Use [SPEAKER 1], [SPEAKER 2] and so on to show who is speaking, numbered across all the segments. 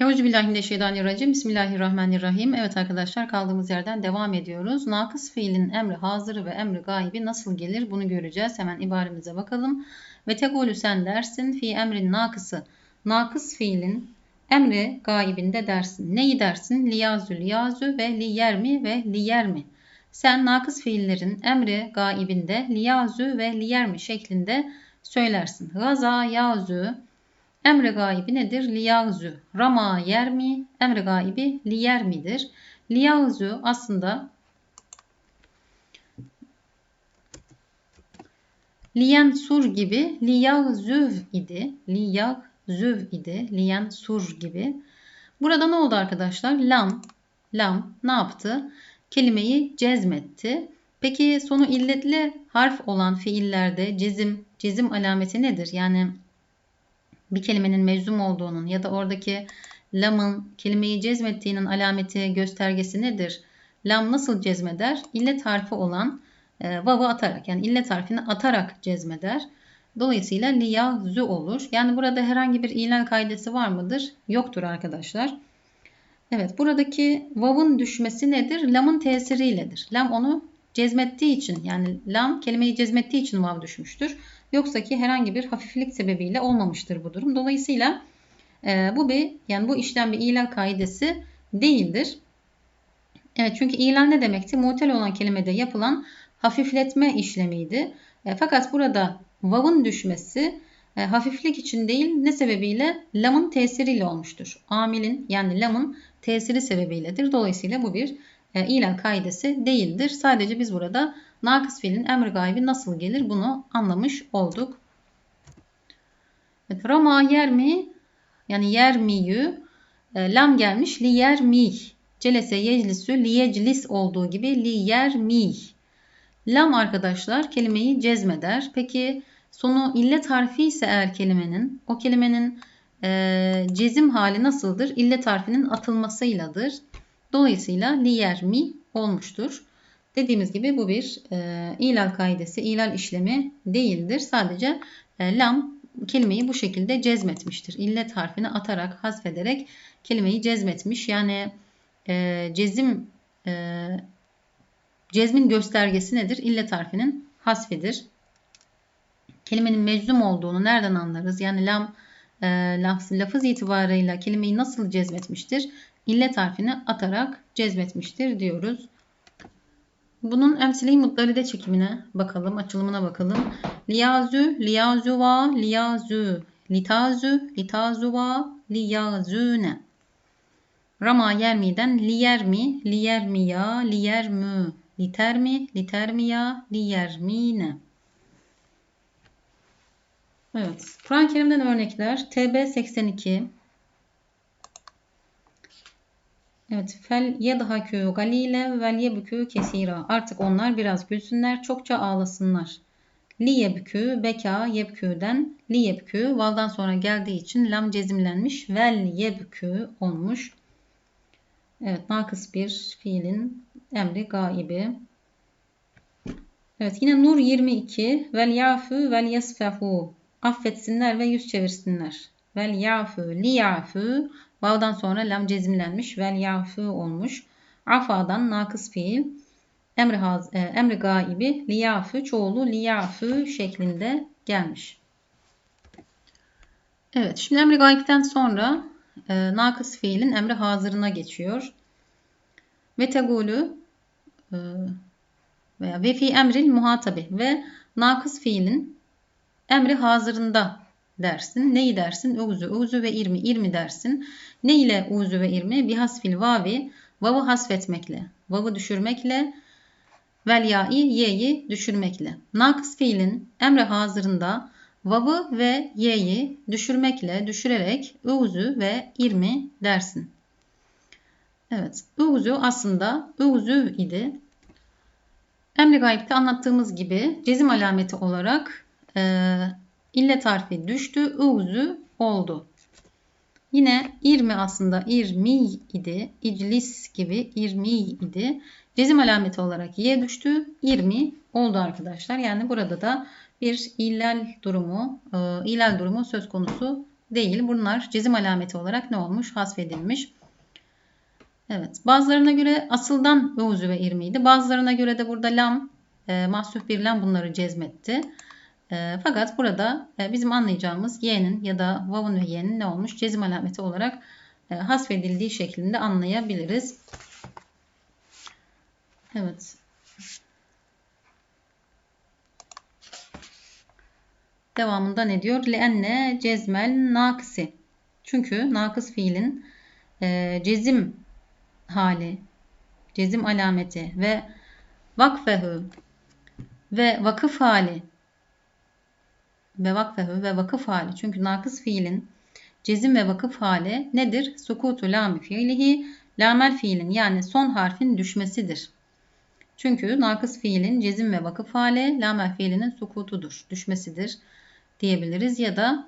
[SPEAKER 1] Euzubillahimineşşeytanirracim. Bismillahirrahmanirrahim. Evet arkadaşlar kaldığımız yerden devam ediyoruz. Nakıs fiilin emri hazırı ve emri gaybi nasıl gelir bunu göreceğiz. Hemen ibaremize bakalım. Ve tegolü sen dersin fi emrin nakısı. Nakıs fiilin emri gaibinde dersin. Neyi dersin? Liyazü liyazü ve liyermi ve liyermi. Sen nakıs fiillerin emri gaibinde liyazü ve liyermi şeklinde söylersin. Gaza yazü Emre gaibi nedir? Liyagzü. Rama yer mi? Emre gaibi liyer midir? Liyagzü aslında liyen sur gibi liyagzüv idi. Liyagzüv idi. Liyen sur gibi. Burada ne oldu arkadaşlar? Lam, lam ne yaptı? Kelimeyi cezmetti. Peki sonu illetli harf olan fiillerde cezim, cezim alameti nedir? Yani bir kelimenin meczum olduğunun ya da oradaki lamın kelimeyi cezmettiğinin alameti göstergesi nedir? Lam nasıl cezmeder? İllet harfi olan e, vav'ı atarak yani illet harfini atarak cezmeder. Dolayısıyla liyazü olur. Yani burada herhangi bir ilal kaidesi var mıdır? Yoktur arkadaşlar. Evet buradaki vav'ın düşmesi nedir? Lamın tesiriyledir. Lam onu cezmettiği için yani lam kelimeyi cezmettiği için vav düşmüştür. Yoksa ki herhangi bir hafiflik sebebiyle olmamıştır bu durum. Dolayısıyla e, bu bir yani bu işlem bir ilal kaidesi değildir. Evet çünkü ilal ne demekti? Mutel olan kelimede yapılan hafifletme işlemiydi. E, fakat burada vav'ın düşmesi e, hafiflik için değil ne sebebiyle lamın tesiriyle olmuştur. Amilin yani lamın tesiri sebebiyledir. Dolayısıyla bu bir e, ilal kaidesi değildir. Sadece biz burada nakıs fiilin emri gaybi nasıl gelir bunu anlamış olduk. Evet, Rama yer mi? Yani yer miyü e, lam gelmiş li yer mi. Celese yeclisü li yeclis olduğu gibi li yer mi. Lam arkadaşlar kelimeyi cezmeder. Peki sonu illet harfi ise eğer kelimenin o kelimenin e, cezim hali nasıldır? İllet harfinin atılmasıyladır. Dolayısıyla li yer mi olmuştur. Dediğimiz gibi bu bir e, ilal kaidesi, ilal işlemi değildir. Sadece e, lam kelimeyi bu şekilde cezmetmiştir. İllet harfini atarak, hasfederek kelimeyi cezmetmiş. Yani e, cezim e, cezmin göstergesi nedir? İllet harfinin hasfidir. Kelimenin meczum olduğunu nereden anlarız? Yani lam e, lafz, lafız itibarıyla kelimeyi nasıl cezmetmiştir? İllet harfini atarak cezmetmiştir diyoruz. Bunun emsili mutlaride çekimine bakalım, açılımına bakalım. Liyazü, liyazuva, liyazü, litazü, litazuva, liyazüne. Rama yermiden liyermi, liyermiya, liyermü, litermi, litermiya, liyermine. Evet. Kur'an-ı Kerim'den örnekler. TB 82, Evet. Fel yedhakü galile vel yebkü kesira. Artık onlar biraz gülsünler, çokça ağlasınlar. Li yebkü, beka yebküden li yebkü valdan sonra geldiği için lam cezimlenmiş. Vel yebkü olmuş. Evet, nakıs bir fiilin emri gaibi. Evet, yine Nur 22. Vel yafu vel yasfehu. Affetsinler ve yüz çevirsinler. Vel yafu li yafu Vav'dan sonra lam cezimlenmiş. Vel yafu olmuş. Afadan nakıs fiil. Emri, haz, e, emri gaibi liyafu çoğulu liyafu şeklinde gelmiş. Evet şimdi emri gaibden sonra e, nakıs fiilin emri hazırına geçiyor. Ve tegulü e, veya ve fi emril muhatabi ve nakıs fiilin emri hazırında dersin. Neyi dersin? Uzu, uzu ve irmi, irmi dersin. Ne ile uzu ve irmi? Bir hasfil vavi, vavı hasfetmekle, vavı düşürmekle, vel ya'i, ye'yi düşürmekle. Nakıs fiilin emre hazırında vavı ve ye'yi düşürmekle, düşürerek uzu ve irmi dersin. Evet, uzu aslında uzu idi. Emri gayipte anlattığımız gibi cezim alameti olarak e, İllet harfi düştü. Uzu oldu. Yine irmi aslında irmi idi. İclis gibi irmi idi. Cezim alameti olarak y düştü. İrmi oldu arkadaşlar. Yani burada da bir ilal durumu, e, ilal durumu söz konusu değil. Bunlar cezim alameti olarak ne olmuş? Hasfedilmiş. Evet. Bazılarına göre asıldan ıvzü ve irmiydi. Bazılarına göre de burada lam, e, mahsuf bir lam bunları cezmetti. E, fakat burada e, bizim anlayacağımız y'nin ya da vav'un ve y'nin ne olmuş? Cezim alameti olarak e, hasfedildiği şeklinde anlayabiliriz. Evet. Devamında ne diyor? Leenne cezmel nakisi. Çünkü nakıs fiilin e, cezim hali, cezim alameti ve vakfehü ve vakıf hali ve vakfehü ve vakıf hali. Çünkü nakıs fiilin cezim ve vakıf hali nedir? Sukutu lami fiilihi lamel fiilin yani son harfin düşmesidir. Çünkü nakıs fiilin cezim ve vakıf hali lamel fiilinin sukutudur, düşmesidir diyebiliriz. Ya da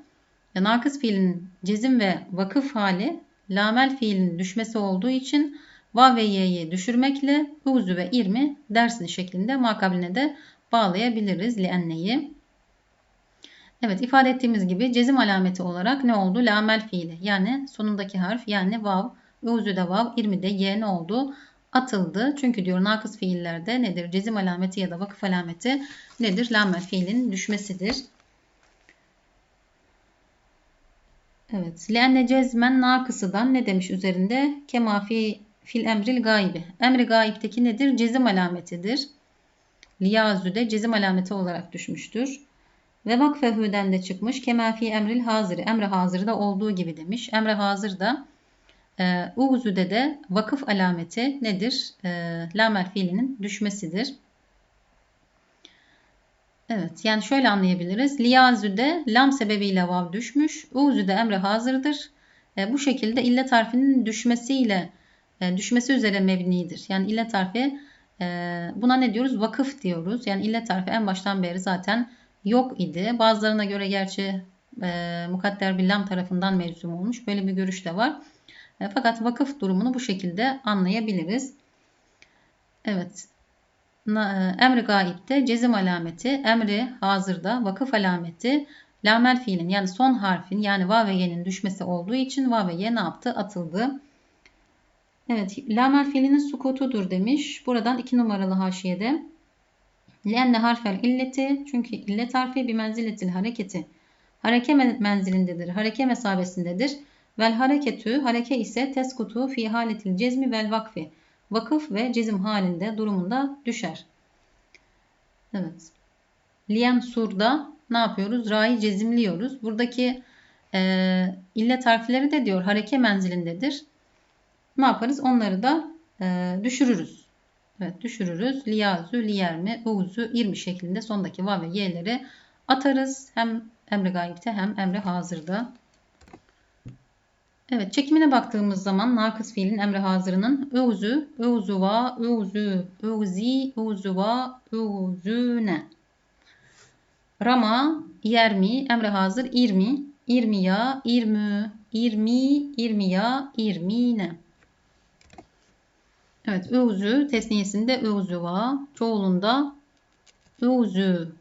[SPEAKER 1] ya nakıs fiilin cezim ve vakıf hali lamel fiilin düşmesi olduğu için va ve y'yi düşürmekle uzu ve irmi dersini şeklinde makabline de bağlayabiliriz lienneyi. Evet ifade ettiğimiz gibi cezim alameti olarak ne oldu? Lamel fiili yani sonundaki harf yani vav, da vav, irmi de y ne oldu? Atıldı. Çünkü diyor nakıs fiillerde nedir? Cezim alameti ya da vakıf alameti nedir? Lamel fiilin düşmesidir. Evet. Lenne cezmen nakısıdan ne demiş üzerinde? Kemafi fil emril gaybi. Emri gayipteki nedir? Cezim alametidir. Liyazü de cezim alameti olarak düşmüştür. Ve vakfehüden de çıkmış. Kemafi emril hazırı. Emre hazırı da olduğu gibi demiş. Emre hazır da e, Uğzü'de de vakıf alameti nedir? E, lamel fiilinin düşmesidir. Evet yani şöyle anlayabiliriz. Liyazü'de lam sebebiyle vav düşmüş. Uğzü'de emre hazırdır. E, bu şekilde illet harfinin düşmesiyle e, düşmesi üzere mebnidir. Yani illet harfi e, buna ne diyoruz? Vakıf diyoruz. Yani illet harfi en baştan beri zaten yok idi. Bazılarına göre gerçi e, mukadder bir lam tarafından mevzum olmuş. Böyle bir görüş de var. E, fakat vakıf durumunu bu şekilde anlayabiliriz. Evet. E, emri gaipte cezim alameti, emri hazırda vakıf alameti, lamel fiilin yani son harfin yani va ve düşmesi olduğu için va ve ne yaptı? Atıldı. Evet, lamel fiilinin sukutudur demiş. Buradan iki numaralı haşiyede. Lenne harfel illeti çünkü illet harfi bir menziletil hareketi. Hareke menzilindedir, hareke mesabesindedir. Vel hareketü, hareke ise teskutu fi haletil cezmi vel vakfi. Vakıf ve cezim halinde durumunda düşer. Evet. Liyen surda ne yapıyoruz? Ra'yı cezimliyoruz. Buradaki e, illet harfleri de diyor hareke menzilindedir. Ne yaparız? Onları da e, düşürürüz. Evet düşürürüz. Liyazü, liyermi, uzu, irmi şeklinde sondaki va ve y'leri atarız. Hem emre gayipte hem emre hazırda. Evet çekimine baktığımız zaman nakıs fiilin emre hazırının uzu, uzuva, uzu, uzi, uzuva, uzune. Rama, yermi, emre hazır, irmi, irmiya, irmü, irmi, irmiya, irmine. Evet, uzu tesniyesinde uzuva, çoğulunda uzu,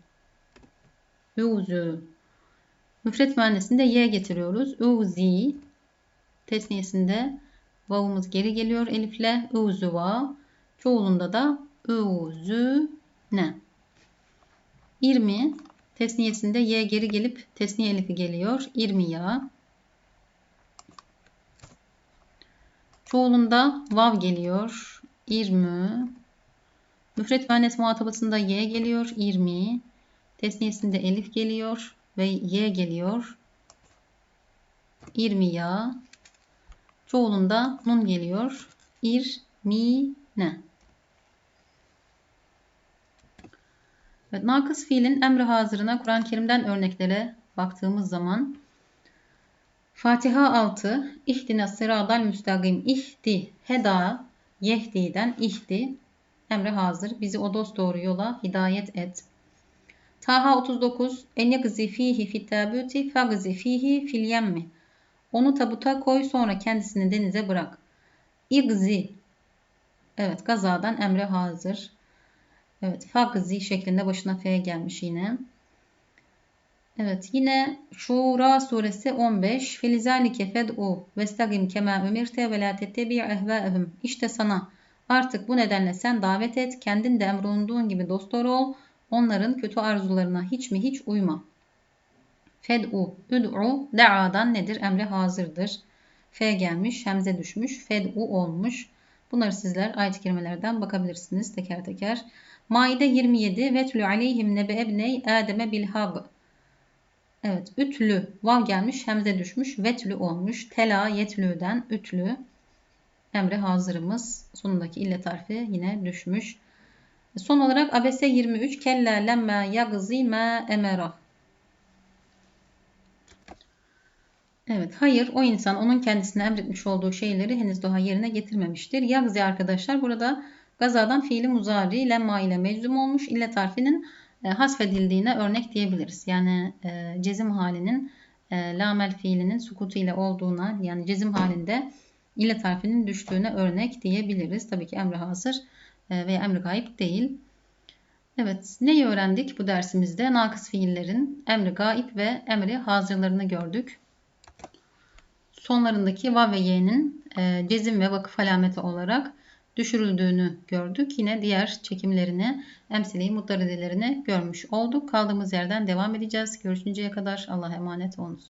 [SPEAKER 1] uzu. Müfret mühendisinde y getiriyoruz. Uzi, Tesniyesinde vavumuz geri geliyor elifle. Uzuva. Çoğulunda da ne? İrmi. Tesniyesinde y geri gelip tesniye elifi geliyor. İrmiya. Çoğulunda vav geliyor. İrmü. Müfret müennes muhatabasında y geliyor. İrmi. Tesniyesinde elif geliyor ve y geliyor. İrmiya. Çoğulunda nun geliyor. İr, mi, ne. Evet, nakıs fiilin emri hazırına Kur'an-ı Kerim'den örneklere baktığımız zaman Fatiha 6 İhdine sıradal müstagim ihdi heda yehdi'den ihdi emri hazır. Bizi o dost doğru yola hidayet et. Taha 39 En yagzi fihi fit tabuti fagzi fihi fil yemmi onu tabuta koy sonra kendisini denize bırak. İgzi. Evet gazadan emre hazır. Evet fagzi şeklinde başına F gelmiş yine. Evet yine Şura suresi 15. Felizalike fed'u vestagim kema umirte ve la tettebi ehvaehum. İşte sana artık bu nedenle sen davet et. Kendin de emrolunduğun gibi dostları ol. Onların kötü arzularına hiç mi hiç uyma. Fed'u, üd'u, da'adan nedir? Emre hazırdır. F gelmiş, hemze düşmüş, fed'u olmuş. Bunları sizler ayet-i bakabilirsiniz teker teker. Maide 27 Vetlü aleyhim nebe ebney Adem'e bilhag. Evet, ütlü. Vav gelmiş, hemze düşmüş, vetlü olmuş. Tela yetlüden ütlü. Emre hazırımız. Sonundaki illet harfi yine düşmüş. Son olarak Abese 23 Kella lemma yagzi ma emera. Evet, hayır o insan onun kendisine emretmiş olduğu şeyleri henüz daha yerine getirmemiştir. Yagzi arkadaşlar burada gazadan fiili muzari lemma ile meczum olmuş illet harfinin hasfedildiğine örnek diyebiliriz. Yani e, cezim halinin e, lamel fiilinin sukutu ile olduğuna yani cezim halinde illet harfinin düştüğüne örnek diyebiliriz. Tabii ki emri hazır e, veya emri gayip değil. Evet, neyi öğrendik bu dersimizde? Nakıs fiillerin emri gayip ve emri hazırlarını gördük. Sonlarındaki vav ve y'nin e, cezim ve vakıf alameti olarak düşürüldüğünü gördük. Yine diğer çekimlerini, emsili mutlaredelerini görmüş olduk. Kaldığımız yerden devam edeceğiz. Görüşünceye kadar Allah'a emanet olunuz.